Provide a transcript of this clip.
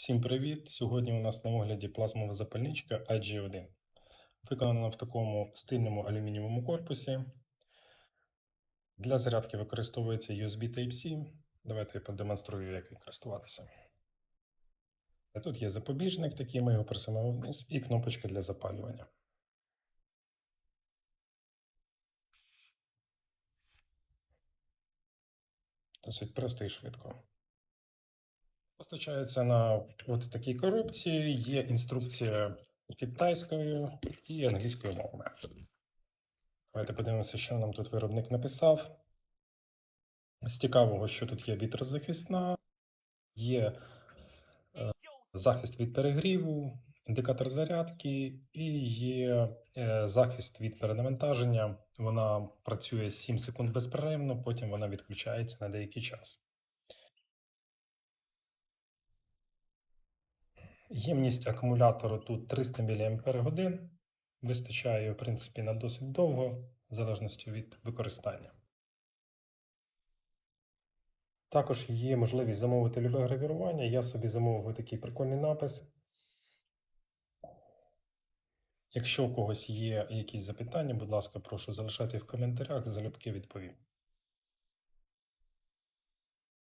Всім привіт! Сьогодні у нас на огляді плазмова запальничка IG1. Виконана в такому стильному алюмінієвому корпусі. Для зарядки використовується USB Type-C. Давайте я продемонструю, як їм користуватися. Тут є запобіжник, такий ми його присунемо вниз, і кнопочка для запалювання. Досить просто і швидко. Постачається на от такій коробці. Є інструкція китайською і англійською мовами. Давайте подивимося, що нам тут виробник написав. З цікавого, що тут є вітрозахисна, є е, захист від перегріву, індикатор зарядки і є е, захист від перенавантаження. Вона працює 7 секунд безперервно, потім вона відключається на деякий час. Ємність акумулятору тут 300 мАч. Вистачає, в принципі, на досить довго, в залежності від використання. Також є можливість замовити любе гравірування. Я собі замовив такий прикольний напис. Якщо у когось є якісь запитання, будь ласка, прошу залишати в коментарях, залюбки відповім.